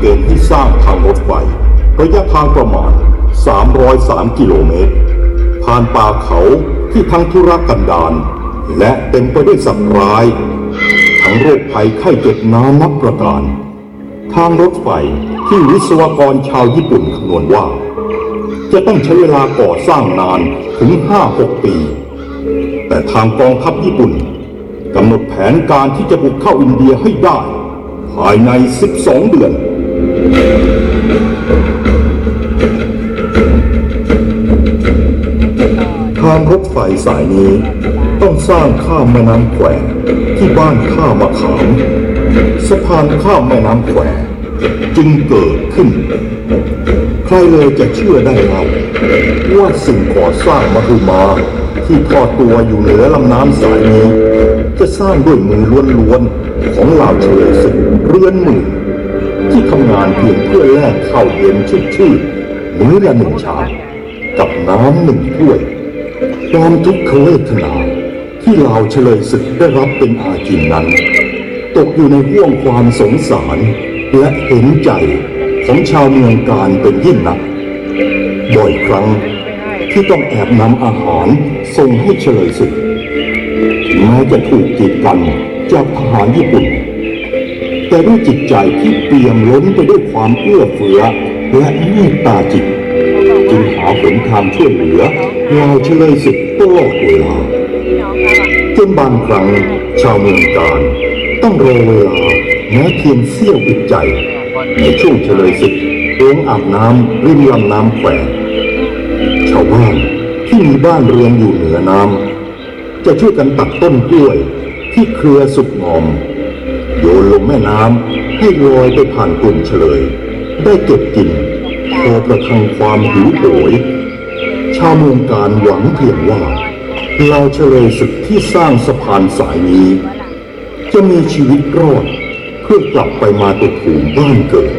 เกณฑ์ให้สร้างทางรถไฟระยะทางประมาณ 303 กิโลเมตร ผ่านป่าเขาที่ทั้งทุรกันดารและเต็มไปด้วยสัตว์ร้าย ทั้งโรคภัยไข้เจ็บนานับประการ ทางรถไฟที่วิศวกรชาวญี่ปุ่นคำนวณว่า จะต้องใช้เวลาก่อสร้างนานถึง 5-6 ปี แต่ทางกองทัพญี่ปุ่นกำหนดแผนการที่จะบุกเข้าอินเดียให้ได้ ภายใน 12 เดือน ทางรถไฟสายนี้ต้องสร้างข้ามแม่น้ำแควที่บ้านท่ามะขามสะพานข้ามแม่น้ำแควจึงเกิดขึ้น ใครเลยจะเชื่อได้เล่าว่าสิ่งก่อสร้างมหึมาที่ทอดตัวอยู่เหนือลำน้ำสายนี้ จะสร้างด้วยมือล้วนๆของเหล่าเฉลยศึกเรือนหมื่น ที่ทำงานเพียงเพื่อแลกข้าวเย็นชื่อมื้อละหนึ่งชามกับน้ำหนึ่งถ้วยความทุกขเวทนาที่เหล่าเฉลยศึกได้รับเป็นอาจินนั้น ตกอยู่ในห่วงความสงสารและเห็นใจของชาวเมืองการเป็นยิ่งนักบ่อยครั้งที่ต้องแอบนำอาหารส่งให้เฉลยศึกแม้จะถูกกีดกันจากทหารญี่ปุ่น แต่ด้วยจิตใจที่เปี่ยมล้นไปด้วยความเอื้อเฟื้อและเมตตาจิต จึงหาหนทางช่วยเหลือเราเฉลยศึกตลอดเวลาจนบางครั้งชาวเมืองการต้องรอเวลาแม้เพียงเสี้ยวอึดใจ ในช่วงเฉลยศึกโองอาบน้ำริมลำน้ำแควชาวบ้านที่มีบ้านเรือนอยู่เหนือน้ำจะช่วยกันตัดต้นกล้วยที่เครือสุกงอม โยนลงแม่น้ำให้ลอยไปผ่านกลุ่มเฉลย ได้เก็บกินพอประทังความหิวโหย ชาวเมืองการหวังเพียงว่าเราเฉลยศึกที่สร้างสะพานสายนี้ จะมีชีวิตรอดเพื่อกลับไปมาตุภูมิบ้านเกิด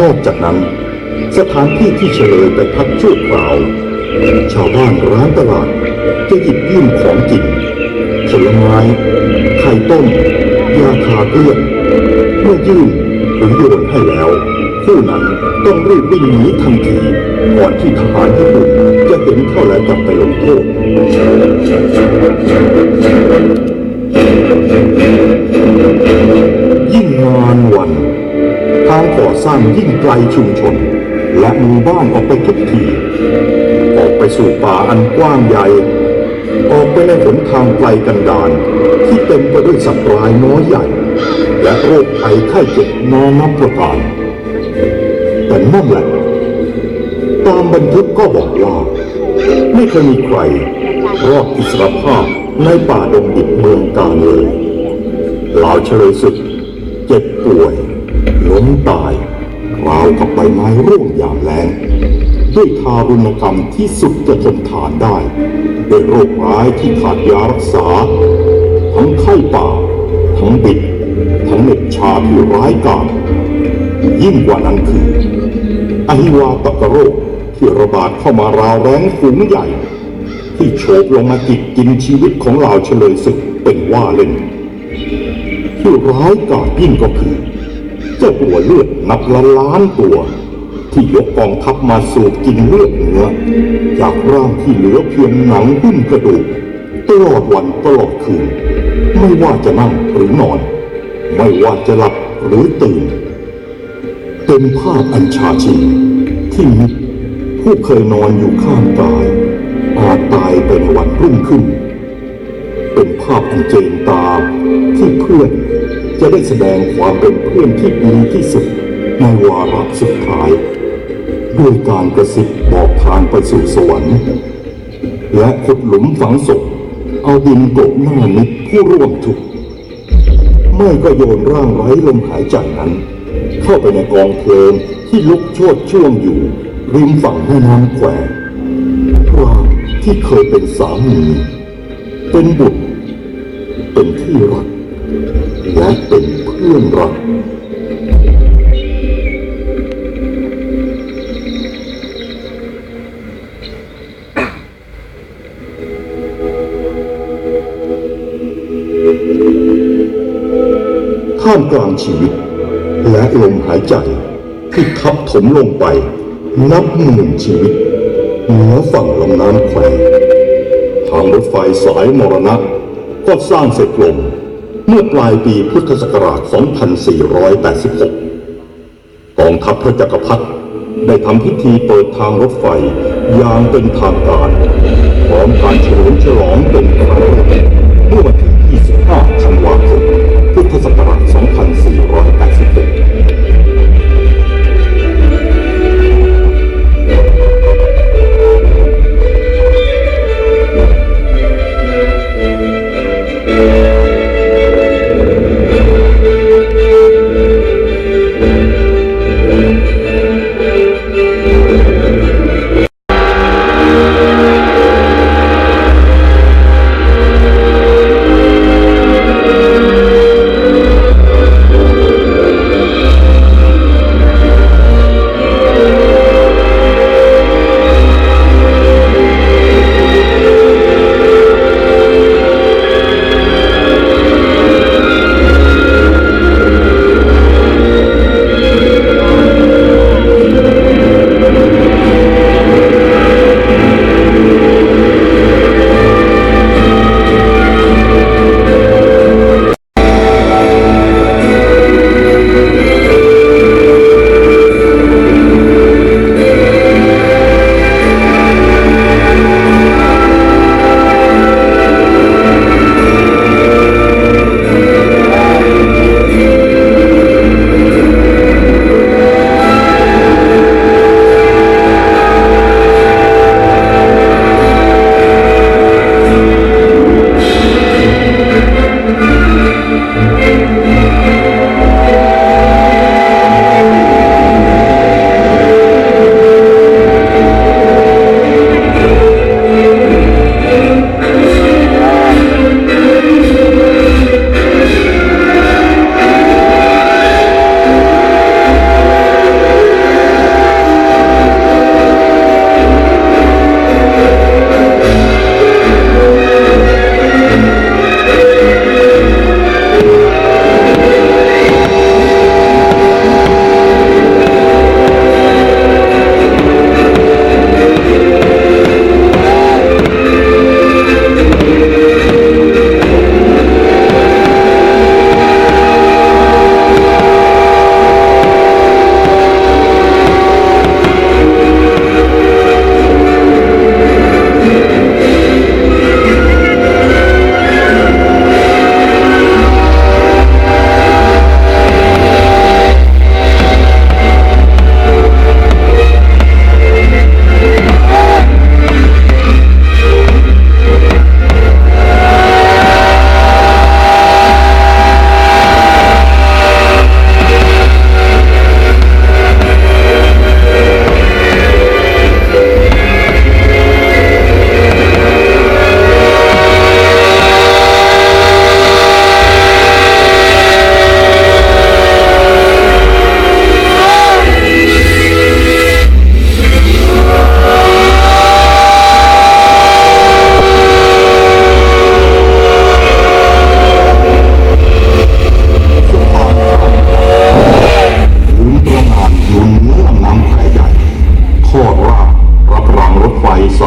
นอกจากนั้น สถานที่ที่เฉลยไปพักชั่วคราว ชาวบ้านร้านตลาดจะหยิบยื่นของกินผลไม้ไข่ต้ม ยาทาเลือเมื่อยื่นหรือโยนให้แล้วผู้นั้นต้องรีบวิ่งหนีทันทีก่อนที่ทหารญี่ปุ่นจะเห็นเข้าแล้วจับไปลงโทษยิ่งนานวันทางก่อสร้างยิ่งไกลชุมชน และมู่บ้านออกไปทุกที ออกไปสู่ป่าอันกว้างใหญ่ ออกไปในหนทางไกลกันดารที่เต็มไปด้วยสัตว์ร้ายน้อยใหญ่ และโรคภัยไข้เจ็บนานับประการแต่นั่นแหละตามบันทึกก็บอกว่าไม่เคยมีใครรอดอิสรภาพในป่าดงดิบเมืองกาญเลยเหล่าเฉลยศึกเจ็บป่วยล้มตายราวกับใบไม้ร่วงอย่างแรง ด้วยทารุณกรรมที่สุดจะทนทานได้ด้วยโรคร้ายที่ขาดยารักษา ทั้งไข้ป่า ทั้งบิด ทั้งเหน็บชาที่ร้ายกาจยิ่งกว่านั้นคืออหิวาตกโรคที่ระบาดเข้ามาราวแรงฝูงใหญ่ ที่โฉบลงมากิดกินชีวิตของเหล่าเฉลยศึกเป็นว่าเล่นที่ร้ายกาจยิ่งก็คือเจ้าตัวเลือดนับล้านล้านตัว ที่ยกกองทัพมาสูบกินเลือดเนื้อ จากร่างที่เหลือเพียงหนังหุ้มกระดูกตลอดวันตลอดคืน ไม่ว่าจะนั่งหรือนอน ไม่ว่าจะหลับหรือตื่น เป็นภาพอันชาชินที่มิตรผู้เคยนอนอยู่ข้างกายอาจตายไปในวันรุ่งขึ้น เป็นภาพอันเจนตาที่เพื่อนจะได้แสดงความเป็นเพื่อนที่ดีที่สุดในวาระสุดท้าย ด้วยการกระซิบบอกทางไปสู่สวรรค์และขุดหลุมฝังศพเอาดินกบหน้ามิตรผู้ร่วมทุกข์ไม่ก็โยนร่างไร้ลมหายใจนั้น เข้าไปในกองเพลิงที่ลุกโชดช่วงอยู่ ริมฝั่งแม่น้ำแควร่างที่เคยเป็นสามี เป็นบุตร เป็นที่รัก และเป็นเพื่อนรัก ท่ามกลางชีวิต และลมหายใจที่ทับถมลงไป นับหมื่นชีวิตเหนือฝั่งลำน้ำแควทางรถไฟสายมรณะ ก็สร้างเสร็จลงเมื่อปลายปีพุทธศักราช 2486 กองทัพพระจักรพรรดิได้ทำพิธีเปิดทางรถไฟอย่างเป็นทางการ พร้อมการเฉลิมฉลองเป็นครั้งเมื่อวันที่ 25ธันวาคมพุทธศักราช 2486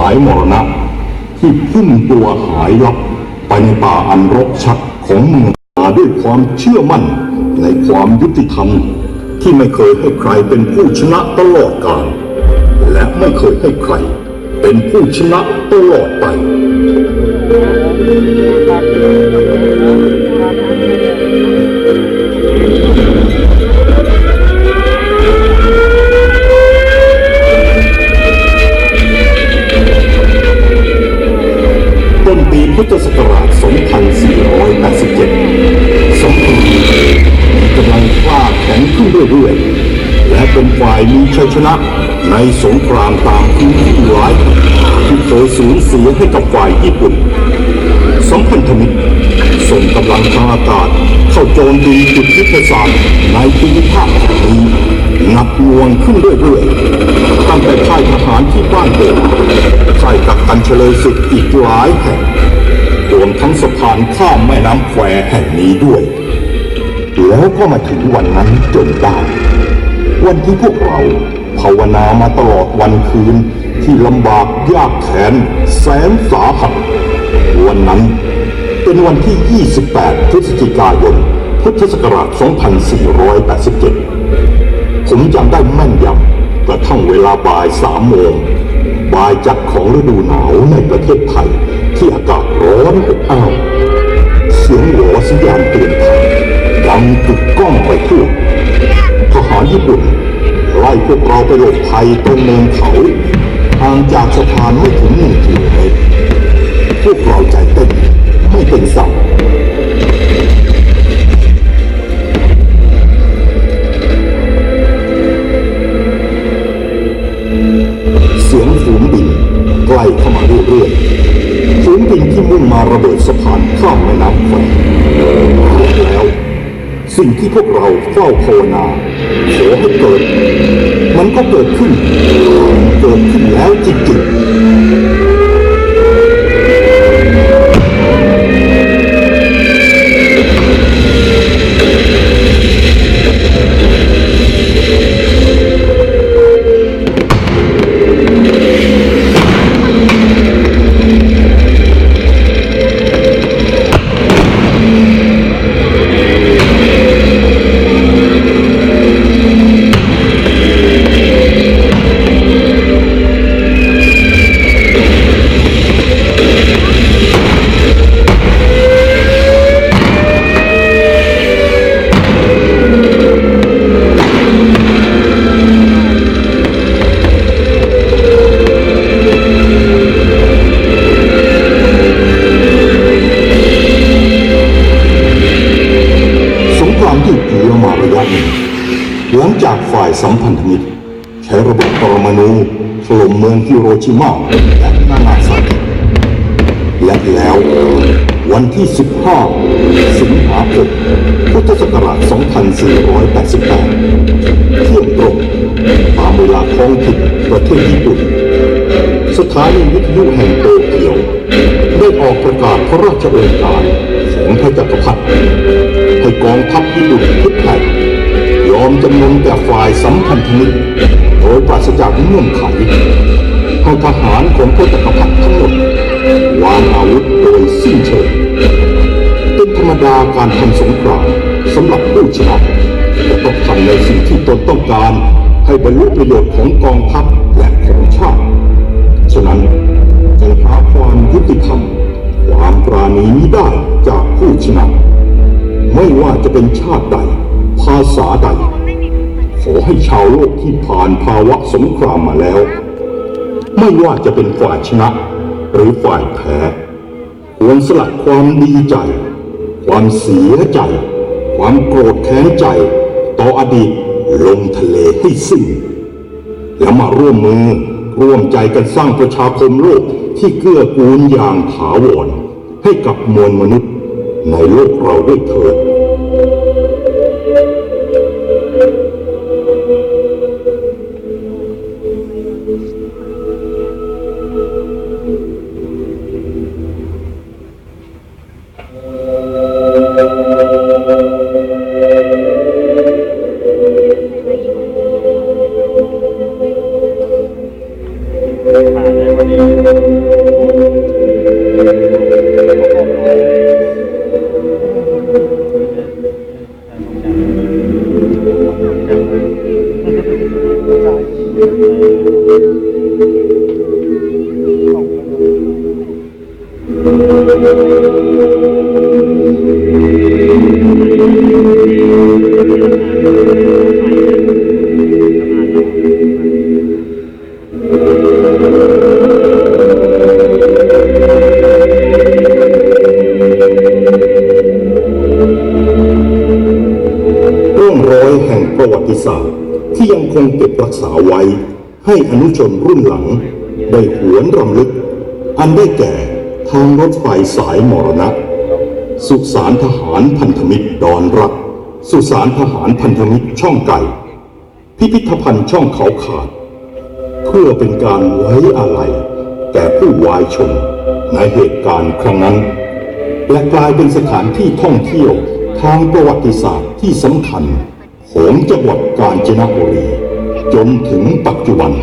ายมรณะ ที่พุ่งตัวหายลับไปในป่าอันรกชัดของเมืองมาด้วยความเชื่อมั่นในความยุติธรรม ที่ไม่เคยให้ใครเป็นผู้ชนะตลอดกาลและไม่เคยให้ใครเป็นผู้ชนะตลอดไป พุทธศักราช 2487สงครามกำลังกล้าแข็งขึ้นเรื่อยๆ และเป็นฝ่ายมีชัยชนะในสงครามตามพื้นที่หลายที่เคยสูญเสียให้กับฝ่ายญี่ปุ่น สมพันธมิตรส่งกำลังทางอากาศเข้าโจมตีจุดยุทธศาสตร์ในภูมิภาคนี้หนักหน่วงขึ้นเรื่อยๆตั้งแต่ค่ายทหารที่บ้านเกิดค่ายกักกันเฉลยศึกอีกหลายแห่ง รวมทั้งสะพานข้ามแม่น้ำแควแห่งนี้ด้วย แล้วก็มาถึงวันนั้นจนได้ วันที่พวกเราภาวนามาตลอดวันคืนที่ลำบากยากแค้นแสนสาหัส วันนั้นเป็นวันที่ 28 พฤศจิกายน พุทธศักราช 2487 ผมจำได้แม่นยำกระทั่งเวลาบ่ายสามโมงบ่ายจัดของฤดูหนาวในประเทศไทย ที่อากาศร้อนอบอ้าวเสียงหวอสัญญาณเตือนภัยดังกึกก้องไปทั่วทหารญี่ปุ่นไล่พวกเราไปหลบภัยตรงเนินเขาห่างจากสะพานไม่ถึงหนึ่งกิโล ที่พวกเราเฝ้าภาวนาขอให้เกิด มันก็เกิดขึ้น เกิดขึ้นแล้วจริงๆ จากฝ่ายสัมพันธมิตร ใช้ระเบิดปรมาณูถล่มเมืองฮิโรชิมาและนานาซากิและแล้ววันที่ 15 สิงหาคมพุทธศักราช 2488 เที่ยงตรงตามเวลาท้องถิ่นประเทศญี่ปุ่น สถานีวิทยุแห่งโตเกียว ได้ออกประกาศพระราชโองการของพระจักรพรรดิให้กองทัพญี่ปุ่น อมจำนนแก่ฝ่ายสัมพันธมิตรโดยปราศจากเงื่อนไขให้ทหารของพระจักรพรรดิทั้งหมดวางอาวุธโดยสิ้นเชิงเป็นธรรมดาการทำสงครามสำหรับผู้ชนะจะต้องทำในสิ่งที่ตนต้องการให้บรรลุประโยชน์ของกองทัพและของชาติ ฉะนั้นจะหาความยุติธรรมความปราณีนี้ได้จากผู้ชนะ ไม่ว่าจะเป็นชาติใด ภาษาใด ขอให้ชาวโลกที่ผ่านภาวะสงครามมาแล้ว ไม่ว่าจะเป็นฝ่ายชนะ หรือฝ่ายแพ้ควรสลัดความดีใจ ความเสียใจ ความโกรธแค้นใจ ต่ออดีตลงทะเลให้สิ้น แล้วมาร่วมมือร่วมใจกันสร้างประชาคมโลกที่เกื้อกูลอย่างถาวรให้กับมวลมนุษย์ในโลกเราด้วยเถิด ที่ยังคงเก็บรักษาไว้ ให้อนุชนรุ่นหลัง ได้หวนรำลึก อันได้แก่ ทางรถไฟสายมรณะ สุสานทหารพันธมิตรดอนรัก สุสานทหารพันธมิตรช่องไก่ พิพิธภัณฑ์ช่องเขาขาด เพื่อเป็นการไว้อาลัยแก่ผู้วายชนในเหตุการณ์ครั้งนั้น และกลายเป็นสถานที่ท่องเที่ยวทางประวัติศาสตร์ที่สำคัญของจังหวัดกาญจนบุรีจนถึงปัจจุบัน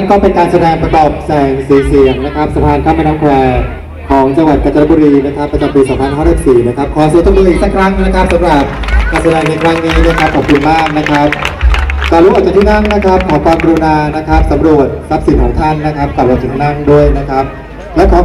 นั่นก็เป็นการแสดงประกอบแสงสีเสียงนะครับสะพานข้ามแม่น้ำแควของจังหวัดกาญจนบุรีนะครับประจำปี 2564นะครับขอเสียงตบมืออีกสักครั้งนะครับสำหรับการแสดงในครั้งนี้นะครับขอบคุณมากนะครับการรู้ออกจากที่นั่งนะครับ ขอความกรุณานะครับสำรวจทรัพย์สินของท่านนะครับกลับมาถึงนั่งด้วยนะครับและขอ